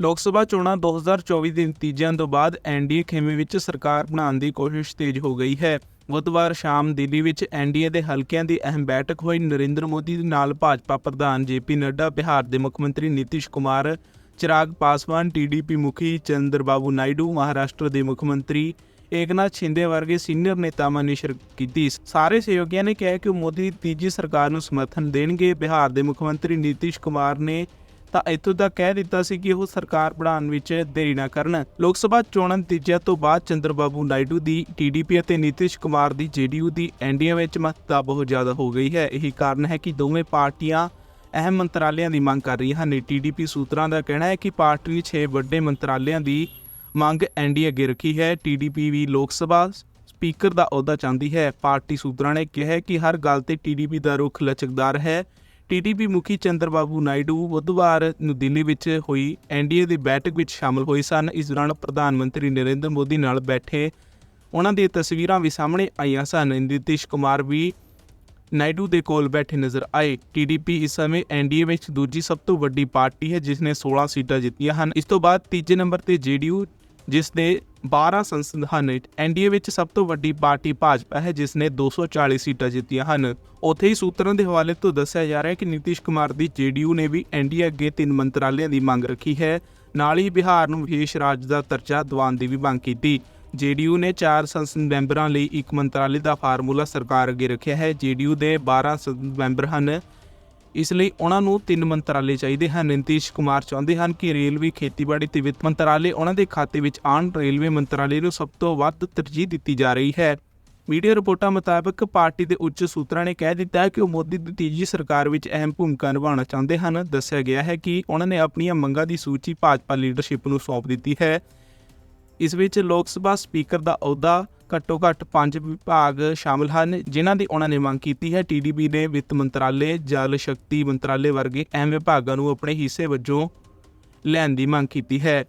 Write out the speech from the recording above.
ਲੋਕ ਸਭਾ ਚੋਣਾਂ 2024 ਦੇ ਨਤੀਜਿਆਂ ਤੋਂ ਬਾਅਦ ਐਨਡੀਏ ਖੇਮੇ ਵਿੱਚ ਸਰਕਾਰ ਬਣਾਉਣ ਦੀ ਕੋਸ਼ਿਸ਼ ਤੇਜ਼ ਹੋ ਗਈ ਹੈ। ਬੁੱਧਵਾਰ ਸ਼ਾਮ ਦਿੱਲੀ ਵਿੱਚ ਐਨਡੀਏ ਦੇ ਹਲਕਿਆਂ ਦੀ ਅਹਿਮ ਬੈਠਕ ਹੋਈ। ਨਰਿੰਦਰ ਮੋਦੀ ਦੇ ਨਾਲ ਭਾਜਪਾ ਪ੍ਰਧਾਨ ਜੇਪੀ ਨੱਡਾ, ਬਿਹਾਰ ਦੇ ਮੁੱਖ ਮੰਤਰੀ ਨੀਤਿਸ਼ ਕੁਮਾਰ, ਚਿਰਾਗ ਪਾਸਵਾਨ ਟੀਡੀਪੀ ਮੁਖੀ ਚੰਦਰਬਾਬੂ ਨਾਇਡੂ, ਮਹਾਰਾਸ਼ਟਰ ਦੇ ਮੁੱਖ ਮੰਤਰੀ ਏਕਨਾਥ ਸ਼ਿੰਦੇ ਵਰਗੇ ਸੀਨੀਅਰ ਨੇਤਾਵਾਂ ਨੇ ਸ਼ਿਰਕਤ ਕੀਤੀ। ਸਾਰੇ ਸਹਿਯੋਗੀਆਂ ਨੇ ਕਿਹਾ ਕਿ ਉਹ ਮੋਦੀ ਦੀ ਤੀਜੀ ਸਰਕਾਰ ਨੂੰ ਸਮਰਥਨ ਦੇਣਗੇ। ਬਿਹਾਰ ਦੇ ਮੁੱਖ ਮੰਤਰੀ ਨੀਤਿਸ਼ ਕੁਮਾਰ ਨੇ ਤਾਂ ਇੱਥੋਂ ਤੱਕ ਕਹਿ ਦਿੱਤਾ ਸੀ ਕਿ ਉਹ ਸਰਕਾਰ ਬਣਾਉਣ ਵਿੱਚ ਦੇਰੀ ਨਾ ਕਰਨ। ਲੋਕ ਸਭਾ ਚੋਣਾਂ ਨਤੀਜਿਆਂ ਤੋਂ ਬਾਅਦ ਚੰਦਰਬਾਬੂ ਨਾਇਡੂ ਦੀ ਟੀਡੀਪੀ ਅਤੇ ਨੀਤਿਸ਼ ਕੁਮਾਰ ਦੀ ਜੇਡੀਯੂ ਦੀ ਐਨਡੀਏ ਵਿੱਚ ਮਹੱਤਤਾ ਬਹੁਤ ਜ਼ਿਆਦਾ ਹੋ ਗਈ ਹੈ। ਇਹੀ ਕਾਰਨ ਹੈ ਕਿ ਦੋਵੇਂ ਪਾਰਟੀਆਂ ਅਹਿਮ ਮੰਤਰਾਲਿਆਂ ਦੀ ਮੰਗ ਕਰ ਰਹੀਆਂ ਹਨ। ਟੀਡੀਪੀ ਸੂਤਰਾਂ ਦਾ ਕਹਿਣਾ ਹੈ ਕਿ ਪਾਰਟੀ ਨੇ 6 ਵੱਡੇ ਮੰਤਰਾਲਿਆਂ ਦੀ ਮੰਗ ਐਨਡੀਏ ਅੱਗੇ ਰੱਖੀ ਹੈ। ਟੀਡੀਪੀ ਵੀ ਲੋਕ ਸਭਾ ਸਪੀਕਰ ਦਾ ਅਹੁਦਾ ਚਾਹੁੰਦੀ ਹੈ। ਪਾਰਟੀ ਸੂਤਰਾਂ ਨੇ ਕਿਹਾ ਕਿ ਹਰ ਗੱਲ ਤੇ ਟੀਡੀਪੀ ਦਾ ਰੁਖ ਲਚਕਦਾਰ ਹੈ। ਟੀਡੀਪੀ ਮੁਖੀ ਚੰਦਰਬਾਬੂ ਨਾਇਡੂ ਬੁੱਧਵਾਰ ਨੂੰ ਦਿੱਲੀ ਵਿੱਚ ਹੋਈ ਐਨਡੀਏ ਦੀ ਬੈਠਕ ਵਿੱਚ ਸ਼ਾਮਲ ਹੋਏ ਸਨ। ਇਸ ਦੌਰਾਨ ਪ੍ਰਧਾਨ ਮੰਤਰੀ ਨਰਿੰਦਰ ਮੋਦੀ ਨਾਲ ਬੈਠੇ ਉਹਨਾਂ ਦੀਆਂ ਤਸਵੀਰਾਂ ਵੀ ਸਾਹਮਣੇ ਆਈਆਂ ਸਨ। ਨਿਤਿਸ਼ ਕੁਮਾਰ ਵੀ ਨਾਇਡੂ ਦੇ ਕੋਲ ਬੈਠੇ ਨਜ਼ਰ ਆਏ। ਟੀਡੀਪੀ ਇਸ ਸਮੇਂ ਐਨਡੀਏ ਵਿੱਚ ਦੂਜੀ ਸਭ ਤੋਂ ਵੱਡੀ ਪਾਰਟੀ ਹੈ ਜਿਸ ਨੇ 16 ਸੀਟਾਂ ਜਿੱਤੀਆਂ ਹਨ। ਇਸ ਤੋਂ ਬਾਅਦ ਤੀਜੇ ਨੰਬਰ ਤੇ ਜੇਡੀਯੂ ਜਿਸ ਦੇ 12 ਸੰਸਦ ਹਨ। ਐਨਡੀਏ ਵਿੱਚ ਸਭ ਤੋਂ ਵੱਡੀ ਪਾਰਟੀ ਭਾਜਪਾ ਹੈ, ਜਿਸ ਨੇ 240 ਸੀਟਾਂ ਜਿੱਤੀਆਂ ਹਨ। ਉੱਥੇ ਹੀ ਸੂਤਰਾਂ ਦੇ ਹਵਾਲੇ ਤੋਂ ਦੱਸਿਆ ਜਾ ਰਿਹਾ ਹੈ ਕਿ ਨਿਤਿਸ਼ ਕੁਮਾਰ ਦੀ ਜੇਡੀਯੂ ਨੇ ਵੀ ਐਨਡੀਏ ਅੱਗੇ ਤਿੰਨ ਮੰਤਰਾਲਿਆਂ ਦੀ ਮੰਗ ਰੱਖੀ ਹੈ। ਨਾਲ ਹੀ ਬਿਹਾਰ ਨੂੰ ਵਿਸ਼ੇਸ਼ ਰਾਜ ਦਾ ਦਰਜਾ ਦਿਵਾਉਣ ਦੀ ਵੀ ਮੰਗ ਕੀਤੀ। ਜੇਡੀਯੂ ਨੇ ਚਾਰ ਸੰਸਦ ਮੈਂਬਰਾਂ ਲਈ ਇੱਕ ਮੰਤਰਾਲੇ ਦਾ ਫਾਰਮੂਲਾ ਸਰਕਾਰ ਅੱਗੇ ਰੱਖਿਆ ਹੈ। ਜੇਡੀਯੂ ਦੇ 12 ਸੰਸਦ ਮੈਂਬਰ ਹਨ। ਇਸ ਲਈ ਉਹਨਾਂ ਨੂੰ ਤਿੰਨ ਮੰਤਰਾਲੇ ਚਾਹੀਦੇ ਹਨ। ਨਿਤਿਸ਼ ਕੁਮਾਰ ਚਾਹੁੰਦੇ ਹਨ ਕਿ ਰੇਲਵੇ ਖੇਤੀਬਾੜੀ ਤੇ ਵਿੱਤ ਮੰਤਰਾਲੇ ਉਹਨਾਂ ਦੇ ਖਾਤੇ ਵਿੱਚ ਆਉਣ ਰੇਲਵੇ ਮੰਤਰਾਲੇ ਨੂੰ ਸਭ ਤੋਂ ਵੱਧ ਤਰਜੀਹ ਦਿੱਤੀ ਜਾ ਰਹੀ ਹੈ। ਮੀਡੀਆ ਰਿਪੋਰਟਾਂ ਮੁਤਾਬਕ ਪਾਰਟੀ ਦੇ ਉੱਚ ਸੂਤਰਾਂ ਨੇ ਕਹਿ ਦਿੱਤਾ ਹੈ ਕਿ ਉਹ ਮੋਦੀ ਦੀ ਤੀਜੀ ਸਰਕਾਰ ਵਿੱਚ ਅਹਿਮ ਭੂਮਿਕਾ ਨਿਭਾਉਣਾ ਚਾਹੁੰਦੇ ਹਨ। ਦੱਸਿਆ ਗਿਆ ਹੈ ਕਿ ਉਹਨਾਂ ਨੇ ਆਪਣੀਆਂ ਮੰਗਾਂ ਦੀ ਸੂਚੀ ਭਾਜਪਾ ਲੀਡਰਸ਼ਿਪ ਨੂੰ ਸੌਂਪ ਦਿੱਤੀ ਹੈ। ਇਸ ਵਿੱਚ ਲੋਕ ਸਭਾ ਸਪੀਕਰ ਦਾ ਅਹੁਦਾ ਘੱਟੋ ਘੱਟ 5 ਵਿਭਾਗ ਸ਼ਾਮਲ ਹਨ, ਜਿਨ੍ਹਾਂ ਦੀ ਉਹਨਾਂ ਨੇ ਮੰਗ ਕੀਤੀ ਹੈ। ਟੀਡੀਪੀ ਨੇ ਵਿੱਤ ਮੰਤਰਾਲੇ, ਜਲ ਸ਼ਕਤੀ ਮੰਤਰਾਲੇ ਵਰਗੇ ਅਹਿਮ ਵਿਭਾਗਾਂ ਨੂੰ ਆਪਣੇ ਹਿੱਸੇ ਵਜੋਂ ਲੈਣ ਦੀ ਮੰਗ ਕੀਤੀ ਹੈ।